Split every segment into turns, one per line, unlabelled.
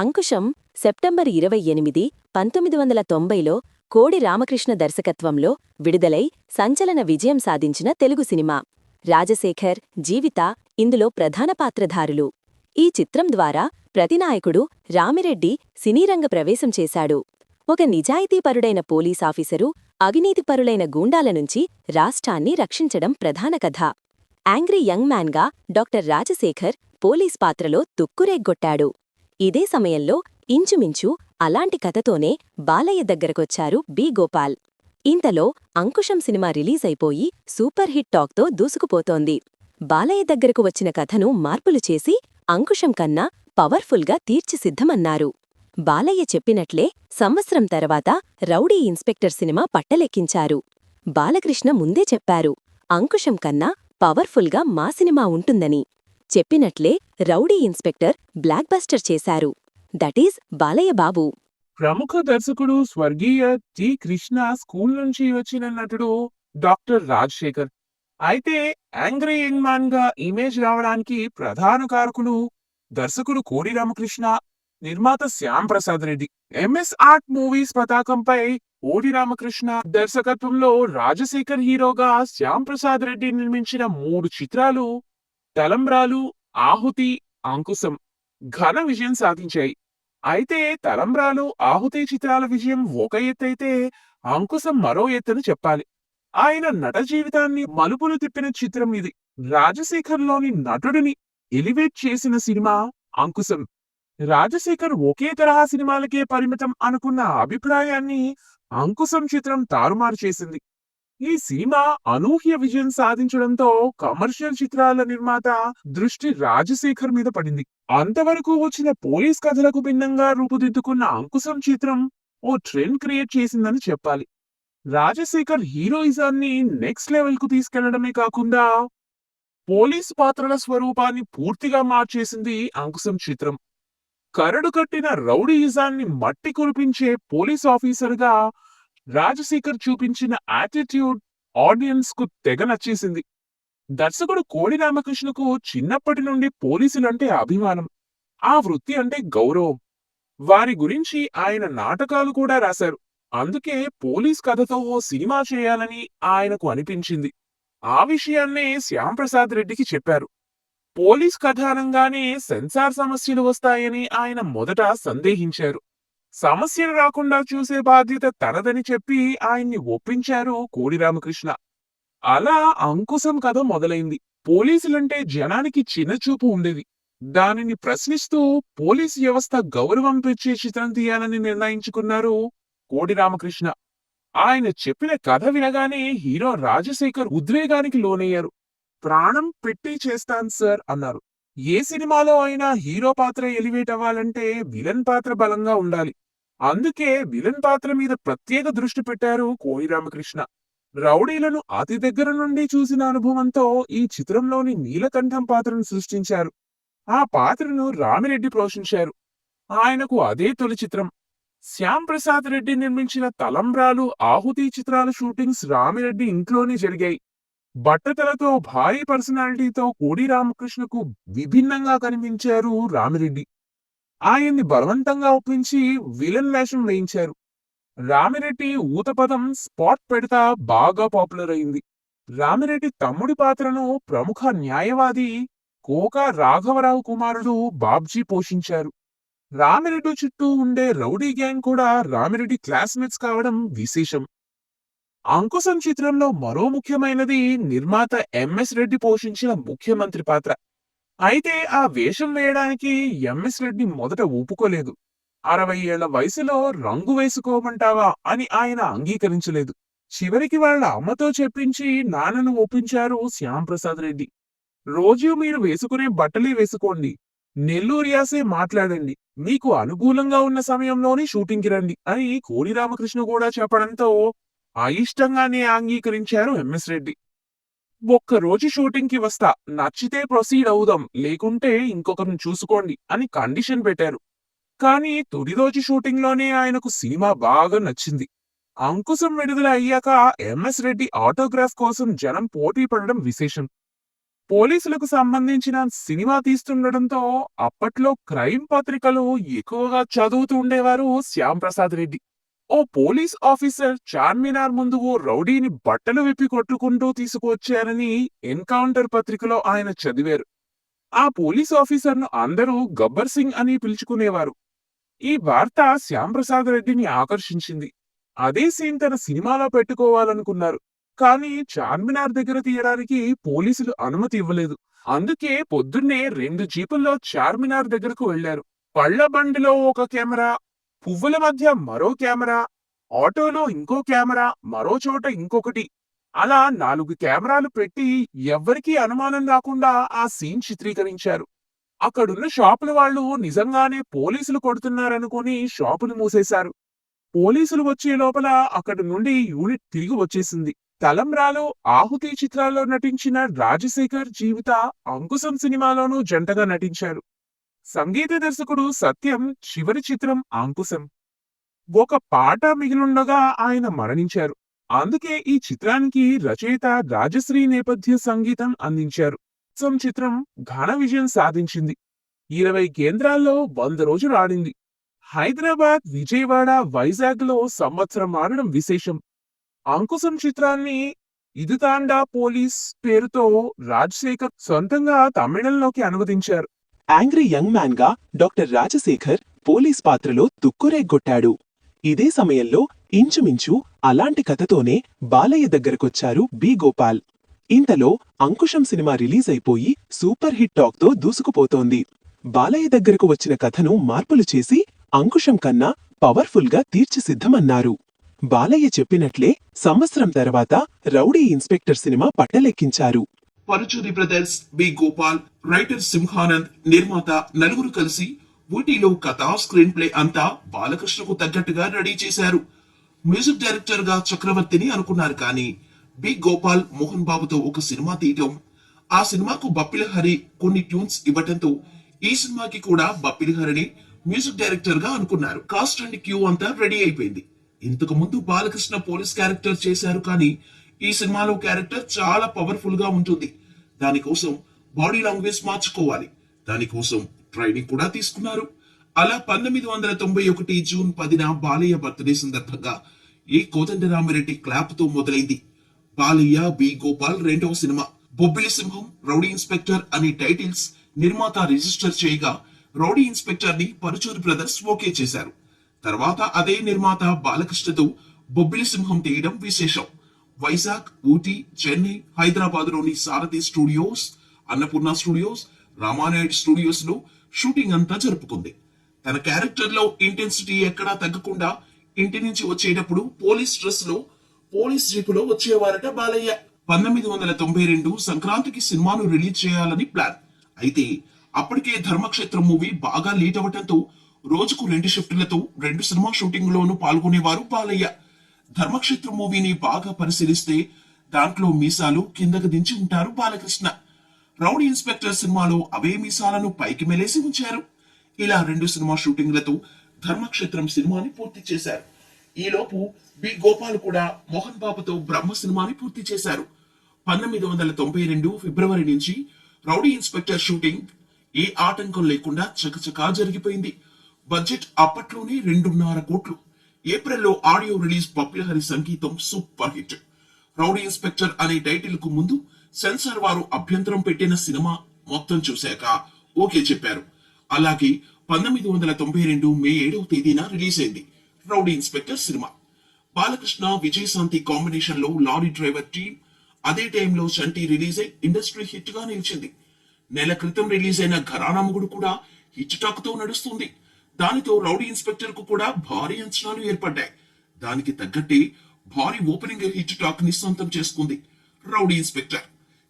Ankusam September ఇరవై ఎనిమిది పంతొమ్మిది వందల తొంభైలో కోడి రామకృష్ణ దర్శకత్వంలో విడుదలై సంచలన విజయం సాధించిన తెలుగు సినిమా. రాజశేఖర్ జీవిత ఇందులో ప్రధాన పాత్రధారులు. ఈ చిత్రం ద్వారా ప్రతినాయకుడు రామిరెడ్డి సినీరంగ ప్రవేశం చేశాడు. ఒక నిజాయితీపరుడైన పోలీసాఫీసరు అవినీతిపరులైన గూండాల నుంచి రాష్ట్రాన్ని రక్షించడం ప్రధాన కథ. యాంగ్రీ యంగ్ మ్యాన్గా డాక్టర్ రాజశేఖర్ పోలీస్ పాత్రలో తుక్కురేగ్గొట్టాడు. ఇదే సమయంలో ఇంచుమించు అలాంటి కథతోనే బాలయ్య దగ్గరకొచ్చారు బి. గోపాల్. ఇంతలో అంకుశం సినిమా రిలీజ్ అయిపోయి సూపర్ హిట్ టాక్తో దూసుకుపోతోంది. బాలయ్య దగ్గరకు వచ్చిన కథను మార్పులు చేసి అంకుశం కన్నా పవర్ఫుల్గా తీర్చిసిద్ధమన్నారు. బాలయ్య చెప్పినట్లే సంవత్సరం తర్వాత రౌడీ ఇన్స్పెక్టర్ సినిమా పట్టలెక్కించారు. బాలకృష్ణ ముందే చెప్పారు అంకుశం కన్నా పవర్ఫుల్గా మా సినిమా ఉంటుందని. చెప్పినట్లే రౌడీ ఇన్స్పెక్టర్ బ్లాక్ బస్టర్ చేశారు దటీజ్ బాలయ్య బాబు.
ప్రముఖ దర్శకుడు స్వర్గీయ టి కృష్ణ స్కూల్ నుంచి వచ్చిన నటుడు డాక్టర్ రాజశేఖర్. అయితే యాంగ్రీ యంగ్ మ్యాన్గా ఇమేజ్ రావడానికి ప్రధాన కారకులు దర్శకుడు కోడి రామకృష్ణ నిర్మాత Shyam Prasad Reddy. MS Art Movies పతాకంపై ఓడి రామకృష్ణ దర్శకత్వంలో రాజశేఖర్ హీరోగా శ్యామ్ ప్రసాద్ రెడ్డి నిర్మించిన మూడు చిత్రాలు తలంబ్రాలు ఆహుతి అంకుశం ఘన విజయం సాధించాయి. అయితే తలంబ్రాలు ఆహుతి చిత్రాల విజయం ఒక ఎత్తైతే అంకుశం మరో ఎత్తును చెప్పాలి. ఆయన నట జీవితాన్ని మలుపులు తిప్పిన చిత్రం ఇది. రాజశేఖర్లోని నటుడిని ఎలివేట్ చేసిన సినిమా అంకుశం. రాజశేఖర్ ఒకే తరహా సినిమాలకే పరిమితం అనుకున్న అభిప్రాయాన్ని అంకుశం చిత్రం తారుమారు చేసింది. ఈ సినిమా అనూహ్య విజయం సాధించడంతో కమర్షియల్ చిత్రాల నిర్మాత దృష్టి రాజశేఖర్ మీద పడింది. అంతవరకు వచ్చిన పోలీస్ కథలకు భిన్నంగా రూపుదిద్దుకున్న అంకుశం చిత్రం ఓ ట్రెండ్ క్రియేట్ చేసిందని చెప్పాలి. రాజశేఖర్ హీరోయిజాన్ని నెక్స్ట్ లెవెల్కు తీసుకెళ్ళడమే కాకుండా పోలీస్ పాత్రల స్వరూపాన్ని పూర్తిగా మార్చేసింది అంకుశం చిత్రం. కరడు కట్టిన రౌడీయిజాన్ని మట్టి కురిపించే పోలీస్ ఆఫీసర్గా రాజశేఖర్ చూపించిన యాటిట్యూడ్ ఆడియన్స్కు తెగ నచ్చేసింది. దర్శకుడు కోడి రామకృష్ణకు చిన్నప్పటి నుండి పోలీసులంటే అభిమానం. ఆ వృత్తి అంటే గౌరవం. వారి గురించి ఆయన నాటకాలు కూడా రాశారు. అందుకే పోలీస్ కథతో ఓ సినిమా చేయాలని ఆయనకు అనిపించింది. ఆ విషయాన్నే శ్యాంప్రసాద్ రెడ్డికి చెప్పారు. పోలీస్ కథ అనగానే సెన్సార్ సమస్యలు వస్తాయని ఆయన మొదట సందేహించారు. సమస్యలు రాకుండా చూసే బాధ్యత తనదని చెప్పి ఆయన్ని ఒప్పించారు కోడి రామకృష్ణ. అలా అంకుశం కథ మొదలైంది. పోలీసులంటే జనానికి చిన్నచూపు ఉండేది. దానిని ప్రశ్నిస్తూ పోలీస్ వ్యవస్థ గౌరవం పెంచే చిత్రం తీయాలని నిర్ణయించుకున్నారు కోడి రామకృష్ణ. ఆయన చెప్పిన కథ వినగానే హీరో రాజశేఖర్ ఉద్వేగానికి లోనయ్యారు. ప్రాణం పెట్టి చేస్తాను సార్ అన్నారు. ఏ సినిమాలో అయినా హీరో పాత్ర ఎలివేట్ అవ్వాలంటే విలన్ పాత్ర బలంగా ఉండాలి. అందుకే విలన్ పాత్ర మీద ప్రత్యేక దృష్టి పెట్టారు కోడి రామకృష్ణ. రౌడీలను అతి దగ్గర నుండి చూసిన అనుభవంతో ఈ చిత్రంలోని నీలకంఠం పాత్రను సృష్టించారు. ఆ పాత్రను రామిరెడ్డి పోషించారు. ఆయనకు అదే తొలి చిత్రం. శ్యామ్ ప్రసాద్ రెడ్డి నిర్మించిన తలంబ్రాలు ఆహుతి చిత్రాల షూటింగ్స్ రామిరెడ్డి ఇంట్లోనే జరిగాయి. బట్టతలతో భారీ పర్సనాలిటీతో కోడి రామకృష్ణకు విభిన్నంగా కనిపించారు రామిరెడ్డి. ఆయన్ని బలవంతంగా ఒప్పించి విలన్ వేషం వేయించారు. రామిరెడ్డి ఊతపదం స్పాట్ పెడతా బాగా పాపులర్ అయింది. రామిరెడ్డి తమ్ముడి పాత్రను ప్రముఖ న్యాయవాది కోకా రాఘవరావు కుమారుడు బాబ్జీ పోషించారు. రామిరెడ్డి చుట్టూ ఉండే రౌడీ గ్యాంగ్ కూడా రామిరెడ్డి క్లాస్మేట్స్ కావడం విశేషం. అంకుశం చిత్రంలో మరో ముఖ్యమైనది నిర్మాత ఎంఎస్ రెడ్డి పోషించిన ముఖ్యమంత్రి పాత్ర. అయితే ఆ వేషం వేయడానికి ఎంఎస్ రెడ్డి మొదట ఒప్పుకోలేదు అరవై ఏళ్ళ వయసులో రంగు వేసుకోమంటావా అని ఆయన అంగీకరించలేదు. చివరికి వాళ్ళ అమ్మతో చెప్పించి నాన్నను ఒప్పించారు శ్యాంప్రసాద్ రెడ్డి. రోజు మీరు వేసుకునే బట్టలే వేసుకోండి. నెల్లూరు యాసే మాట్లాడండి. మీకు అనుకూలంగా ఉన్న సమయంలోనే షూటింగ్కి రండి అని కోడి రామకృష్ణ కూడా చెప్పడంతో అయిష్టంగానే అంగీకరించారు ఎంఎస్ రెడ్డి. ఒక్క రోజు షూటింగ్కి వస్తా. నచ్చితే ప్రొసీడ్ అవుదాం. లేకుంటే ఇంకొకరిని చూసుకోండి అని కండిషన్ పెట్టారు. కానీ తొలి రోజు షూటింగ్లోనే ఆయనకు సినిమా బాగా నచ్చింది. అంకుశం విడుదల అయ్యాక ఎంఎస్ రెడ్డి ఆటోగ్రాఫ్ కోసం జనం పోటీ పడడం విశేషం. పోలీసులకు సంబంధించిన సినిమా తీస్తుండటంతో అప్పట్లో క్రైమ్ పత్రికలు ఎక్కువగా చదువుతూ ఉండేవారు శ్యాంప్రసాద్ రెడ్డి. ఓ పోలీస్ ఆఫీసర్ చార్మినార్ ముందు ఓ రౌడీని బట్టలు విప్పి కొట్టుకుంటూ తీసుకువచ్చారని ఎన్కౌంటర్ పత్రికలో ఆయన చదివారు. ఆ పోలీస్ ఆఫీసర్ను అందరూ గబ్బర్ సింగ్ అని పిలుచుకునేవారు. ఈ వార్త శ్యాంప్రసాద్ రెడ్డిని ఆకర్షించింది. అదే సీన్ తన సినిమాలో పెట్టుకోవాలనుకున్నారు. కానీ చార్మినార్ దగ్గర తీయడానికి పోలీసులు అనుమతి ఇవ్వలేదు. అందుకే పొద్దున్నే రెండు జీపుల్లో చార్మినార్ దగ్గరకు వెళ్ళారు పళ్ళ బండిలో ఒక కెమెరా పువ్వుల మధ్య మరో కెమెరా ఆటోలో ఇంకో కెమెరా మరో చోట ఇంకొకటి. అలా నాలుగు కెమెరాలు పెట్టి ఎవ్వరికీ అనుమానం రాకుండా ఆ సీన్ చిత్రీకరించారు. అక్కడున్న షాపుల వాళ్ళు నిజంగానే పోలీసులు కొడుతున్నారనుకుని షాపులు మూసేశారు. పోలీసులు వచ్చే లోపల అక్కడి నుండి యూనిట్ తిరిగి వచ్చేసింది. తలంబ్రాలో ఆహుతి చిత్రాల్లో నటించిన రాజశేఖర్ జీవిత అంకుశం సినిమాలోనూ జంటగా నటించారు. సంగీత దర్శకుడు సత్యం చివరి చిత్రం అంకుశం. ఒక పాట మిగిలుండగా ఆయన మరణించారు. అందుకే ఈ చిత్రానికి రచయిత రాజశ్రీ నేపథ్య సంగీతం అందించారు. సం చిత్రం ఘన విజయం సాధించింది. ఇరవై కేంద్రాల్లో వంద రోజులు ఆడింది. హైదరాబాద్ విజయవాడ వైజాగ్లో సంవత్సరం ఆడడం విశేషం. అంకుశం చిత్రాన్ని ఇదుతాండా పోలీస్ పేరుతో రాజశేఖర్ సొంతంగా తమిళంలోకి అనువదించారు.
యాంగ్రీ యంగ్ మ్యాన్గా డాక్టర్ రాజశేఖర్ పోలీస్ పాత్రలో తుక్కురేగొట్టాడు ఇదే సమయంలో ఇంచుమించు అలాంటి కథతోనే బాలయ్య దగ్గరకొచ్చారు బి. గోపాల్. ఇంతలో అంకుశం సినిమా రిలీజ్ అయిపోయి సూపర్ హిట్ టాక్తో దూసుకుపోతోంది. బాలయ్య దగ్గరకు వచ్చిన కథను మార్పులు చేసి అంకుశం కన్నా పవర్ఫుల్గా తీర్చిసిద్ధమన్నారు. బాలయ్య చెప్పినట్లే సంవత్సరం తర్వాత రౌడీ ఇన్స్పెక్టర్ సినిమా పట్టలెక్కించారు.
Paruchuri brothers B Gopal writer Simhanand నిర్మాత నలుగురు కలిసి ఊటీలో కథా స్క్రీన్ ప్లే అంతా బాలకృష్ణకు తగ్గట్టుగా రెడీ చేశారు. మ్యూజిక్ డైరెక్టర్గా చక్రవర్తిని అనుకున్నారు కానీ బి గోపాల్ మోహన్ బాబుతో ఒక సినిమా తీయటం. ఆ సినిమాకు బప్పిల హరి కొన్ని ట్యూన్స్ ఇవ్వటంతో ఈ సినిమాకి కూడా బప్పిల హరిని మ్యూజిక్ డైరెక్టర్గా అనుకున్నారు. కాస్ట్ అండ్ క్యూ అంతా రెడీ అయిపోయింది. ఇంతకు ముందు బాలకృష్ణ పోలీస్ క్యారెక్టర్ చేశారు కానీ ఈ సినిమాలో క్యారెక్టర్ చాలా పవర్ఫుల్గా ఉంటుంది. దానికోసం బాడీ లాంగ్వేజ్ మార్చుకోవాలి. దానికోసం ట్రైనింగ్ కూడా తీసుకున్నారు. అలా పంతొమ్మిది వందల తొంభై ఒకటి జూన్ పదిన బాలయ్య బర్త్డే సందర్భంగా ఈ కోదండరామిరెడ్డి క్లాప్తో మొదలైంది. బాలయ్య బి. గోపాల్ రెండవ cinema. Bobbili Simham rowdy inspector అనే టైటిల్స్ నిర్మాత రిజిస్టర్ చేయగా రౌడీ ఇన్స్పెక్టర్ని పరుచూరి బ్రదర్స్ ఓకే చేశారు. తర్వాత అదే నిర్మాత బాలకృష్ణతో బొబ్బిలి సింహం తీయడం విశేషం. వైజాగ్ ఊటీ చెన్నై హైదరాబాద్లోని సారథి స్టూడియోస్ అన్నపూర్ణ స్టూడియోస్ రామానాయుడు స్టూడియోస్లో షూటింగ్ అంతా జరుపుకుంది. తన క్యారెక్టర్లో ఇంటెన్సిటీ ఎక్కడా తగ్గకుండా ఇంటి నుంచి వచ్చేటప్పుడు పోలీస్ డ్రెస్లో పోలీస్ జీపులో వచ్చేవారట బాలయ్య. పంతొమ్మిది వందల తొంభై రెండు సంక్రాంతికి సినిమాను రిలీజ్ చేయాలని ప్లాన్. అయితే అప్పటికే ధర్మక్షేత్రం మూవీ బాగా లేట్ అవ్వటంతో రోజుకు రెండు షిఫ్టులతో రెండు సినిమా షూటింగ్ లోనూ పాల్గొనేవారు బాలయ్య. ధర్మక్షేత్రం మూవీని బాగా పరిశీలిస్తే దాంట్లో మీసాలు కిందకు దించి ఉంటారు బాలకృష్ణ. రౌడీ ఇన్స్పెక్టర్ సినిమాలో అవే మీసాలను పైకి మెలేసి ఉంచారు. ఇలా రెండు సినిమా షూటింగ్లతో ధర్మక్షేత్రం సినిమాని పూర్తి చేశారు. ఈలోపు బి. గోపాల్ కూడా మోహన్ బాబుతో బ్రహ్మ సినిమాని పూర్తి చేశారు. పంతొమ్మిది వందల తొంభై రెండు ఫిబ్రవరి నుంచి రౌడీ ఇన్స్పెక్టర్ షూటింగ్ ఏ ఆటంకం లేకుండా చకచకా జరిగిపోయింది. బడ్జెట్ అప్పట్లోనే రెండున్నర కోట్లు. ఏప్రిల్లో ఆడియో రిలీజ్ పప్పిలహరి సంగీతం సూపర్ హిట్. రౌడీ ఇన్స్పెక్టర్ అనే టైటిల్కు ముందు సెన్సార్ వారు అభ్యంతరం పెట్టిన సినిమా మొత్తం చూశాక ఓకే చెప్పారు. అలాగే పంతొమ్మిది వందల తొంభై రెండు మే ఏడవ తేదీన రిలీజ్ అయింది Rowdy Inspector cinema. Balakrishna Vijayashanti కాంబినేషన్లో లారీ డ్రైవర్ టీమ్ అదే టైంలో శంటి రిలీజ్ అయి ఇండస్ట్రీ హిట్గా నిలిచింది. నెల క్రితం రిలీజ్ అయిన ఘరానా మొగుడు కూడా హిట్ టాక్తో నడుస్తుంది. దానితో రౌడీ ఇన్స్పెక్టర్కు కూడా భారీ అంచనాలు ఏర్పడ్డాయి. దానికి తగ్గట్టే భారీ ఓపెనింగ్ హిట్ టాక్ని సొంతం చేసుకుంది రౌడీ ఇన్స్పెక్టర్.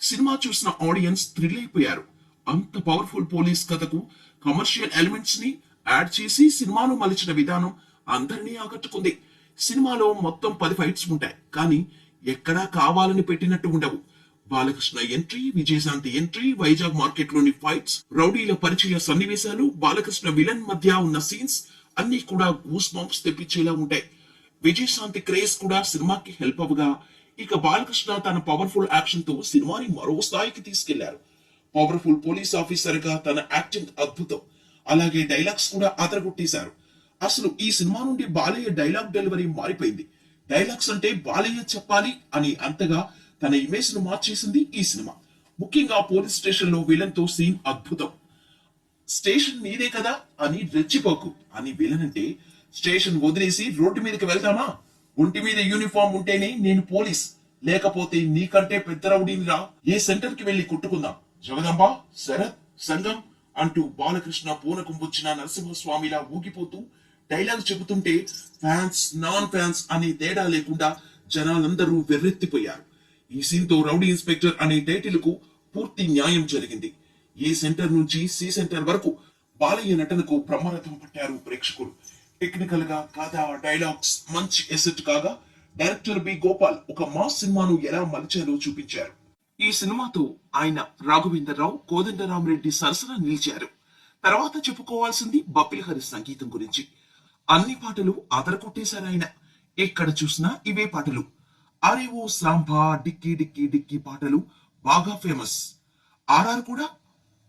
సినిమా చూసిన ఆడియన్స్ థ్రిల్ అయిపోయారు అంత పవర్ఫుల్ పోలీస్ కథకు కమర్షియల్ ఎలిమెంట్స్ని యాడ్ చేసి సినిమాను మలిచిన విధానం అందరినీ ఆకట్టుకుంది. సినిమాలో మొత్తం పది ఫైట్స్ ఉంటాయి. కానీ ఎక్కడా కావాలని పెట్టినట్టు ఉండవు. బాలకృష్ణ ఎంట్రీ విజయశాంతి ఎంట్రీ వైజాగ్ మార్కెట్లోని ఫైట్స్ రౌడీల పరిచయ సన్నివేశాలు బాలకృష్ణ విలన్ మధ్య ఉన్న సీన్స్ అన్ని కూడా గూస్ బంప్స్ తెప్పించేలా ఉంటాయి. విజయశాంతి క్రేజ్ కూడా సినిమాకి హెల్ప్ అవగా ఇక బాలకృష్ణ తన పవర్ఫుల్ యాక్షన్తో సినిమాని మరో స్థాయికి తీసుకెళ్ళారు. పవర్ఫుల్ పోలీస్ ఆఫీసర్గా తన యాక్టింగ్ అద్భుతం. అలాగే డైలాగ్స్ కూడా అదరగొట్టేశారు. అసలు ఈ సినిమా నుండి బాలయ్య డైలాగ్ డెలివరీ మారిపోయింది. డైలాగ్స్ అంటే బాలయ్య చెప్పాలి అని అంతగా తన ఇమేజ్ను మార్చేసింది ఈ సినిమా. ముఖ్యంగా పోలీస్ స్టేషన్లో విలన్తో సీన్ అద్భుతం. స్టేషన్ నీదే కదా అని రెచ్చిపోకు. అని విలన్ అంటే స్టేషన్ వదిలేసి రోడ్డు మీదకి వెళ్తామా? ఒంటి మీద యూనిఫామ్ ఉంటేనే నేను పోలీస్. లేకపోతే నీకంటే పెద్ద రౌడీనిరా ఏ సెంటర్కి వెళ్ళి కొట్టుకుందాం? జగదంబ శరత్ సంగం అంటూ బాలకృష్ణ పూనకం వచ్చిన నరసింహస్వామిలా ఊగిపోతూ డైలాగ్ చెబుతుంటే ఫ్యాన్స్ నాన్ ఫ్యాన్స్ అనే తేడా లేకుండా జనాలందరూ వెర్రెత్తిపోయారు. ఈ రౌడీ ఇన్స్పెక్టర్ అనే టైటిల్కు పూర్తి న్యాయం జరిగింది. ఏ సెంటర్ నుంచి సి సెంటర్ వరకు బాలయ్య నటనకు బ్రహ్మరథం పట్టారు ప్రేక్షకులు. టెక్నికల్గా కథ డైలాగ్స్ మంచి ఎసెట్ కాగా డైరెక్టర్ బి గోపాల్ ఒక మాస్ సినిమాను ఎలా మలిచారో చూపించారు. ఈ సినిమాతో ఆయన రాఘవేంద్రరావు కోదండరామరెడ్డి సరసన నిలిచారు. తర్వాత చెప్పుకోవాల్సింది బప్పిలహరి సంగీతం గురించి. అన్ని పాటలు అదరకొట్టేశారు ఆయన. ఎక్కడ చూసినా ఇవే పాటలు. అరే ఓ సాంబా డిక్కీ డిక్కీ డిక్కీ పాటలు బాగా ఫేమస్. ఆర్ఆర్ కూడా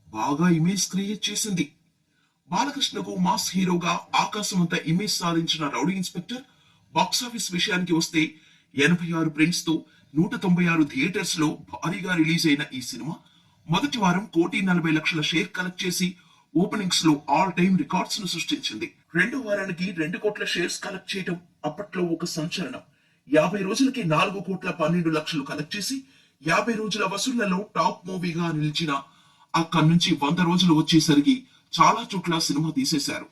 బాగా ఇమేజ్ క్రియేట్ చేసింది. బాలకృష్ణకు మాస్ హీరోగా ఆకాశమంత ఇమేజ్ సాధించిన రౌడీ ఇన్స్పెక్టర్ బాక్సాఫీస్ విషయానికి వస్తే ఎనభై ఆరు ప్రింట్స్తో నూట తొంభై ఆరు థియేటర్స్లో భారీగా రిలీజ్ అయిన ఈ సినిమా మొదటి వారం కోటి నలభై లక్షల షేర్ కలెక్ట్ చేసి ఓపెనింగ్స్లో ఆల్ టైమ్ రికార్డ్స్ను సృష్టించింది. రెండో వారానికి రెండు కోట్ల షేర్స్ కలెక్ట్ చేయడం అప్పట్లో ఒక సంచలనం. యాభై రోజులకి నాలుగు కోట్ల పన్నెండు లక్షలు కలెక్ట్ చేసి యాభై రోజుల వసూళ్ళలో టాప్ మూవీగా నిలిచిన అక్కడి నుంచి వంద రోజులు వచ్చేసరికి చాలా చోట్ల సినిమా తీసేశారు.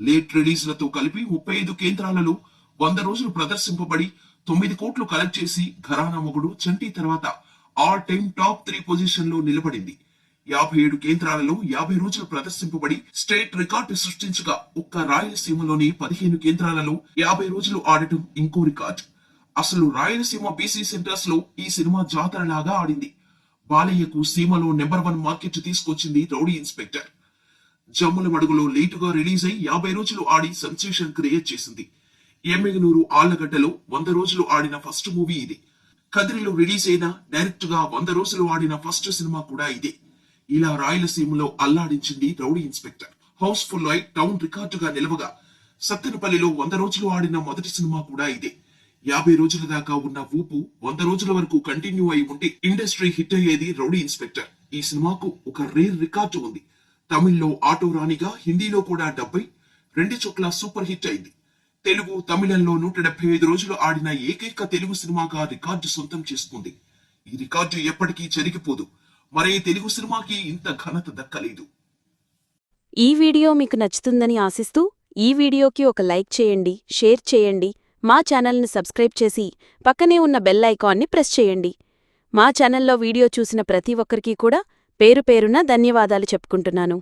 లేట్ రిలీజ్లతో కలిపి ముప్పై ఐదు కేంద్రాలలో వంద రోజులు ప్రదర్శింపబడి తొమ్మిది కోట్లు కలెక్ట్ చేసి ఘరానా మొగుడు చంటి తర్వాత ఆల్ టైమ్ టాప్ త్రీ పొజిషన్లో నిలబడింది. యాభై ఏడు కేంద్రాలలో యాభై రోజులు ప్రదర్శింపబడి స్టేట్ రికార్డు సృష్టించగా ఒక్క రాయలసీమలోని పదిహేను కేంద్రాలలో యాభై రోజులు ఆడటం ఇంకో రికార్డ్. అసలు రాయలసీమ బీసీ సెంటర్స్లో ఈ సినిమా జాతర లాగా ఆడింది. బాలయ్యకు సీమలో నెంబర్ వన్ మార్కెట్ తీసుకొచ్చింది రౌడీ ఇన్స్పెక్టర్. జమ్ముల మడుగులో లేటుగా రిలీజ్ అయి యాభై రోజులు ఆడి సెన్సేషన్ క్రియేట్ చేసింది. ఎమ్మెగనూరు ఆళ్ళగడ్డలో వంద రోజులు ఆడిన ఫస్ట్ మూవీ ఇది. కదిరిలో రిలీజ్ అయిన డైరెక్ట్గా వంద రోజులు ఆడిన ఫస్ట్ సినిమా కూడా ఇదే. ఇలా రాయలసీమలో అల్లాడించింది రౌడీ ఇన్స్పెక్టర్. హౌస్ఫుల్ అయి టౌన్ రికార్డుగా నిలవగా సత్తెనపల్లిలో వంద రోజులు ఆడిన మొదటి సినిమా కూడా ఇదే. యాభై రోజుల దాకా ఉన్న ఊపు వంద రోజుల వరకు కంటిన్యూ అయి ఉంటే ఇండస్ట్రీ హిట్ అయ్యేది రౌడీ ఇన్స్పెక్టర్. ఈ సినిమాకు ఒక రేర్ రికార్డు ఉంది. తమిళ్ళో ఆటో రాణిగా హిందీలో కూడా డెబ్బై రెండు చోట్ల సూపర్ హిట్ అయింది. తెలుగు తమిళంలో నూట డెబ్బై ఐదు రోజులు ఆడిన ఏకైక తెలుగు సినిమాగా రికార్డు సొంతం చేసుకుంది. ఈ రికార్డు ఎప్పటికీ చెరిగిపోదు. మరే తెలుగు సినిమాకి ఇంత ఘనత దక్కలేదు.
ఈ వీడియో మీకు నచ్చుతుందని ఆశిస్తూ ఈ వీడియోకి ఒక లైక్ చేయండి షేర్ చేయండి. మా ఛానల్ని సబ్స్క్రైబ్ చేసి పక్కనే ఉన్న బెల్ ఐకాన్ని ప్రెస్ చేయండి. మా ఛానల్లో వీడియో చూసిన ప్రతి ఒక్కరికీ కూడా పేరు పేరున ధన్యవాదాలు చెప్పుకుంటున్నాను.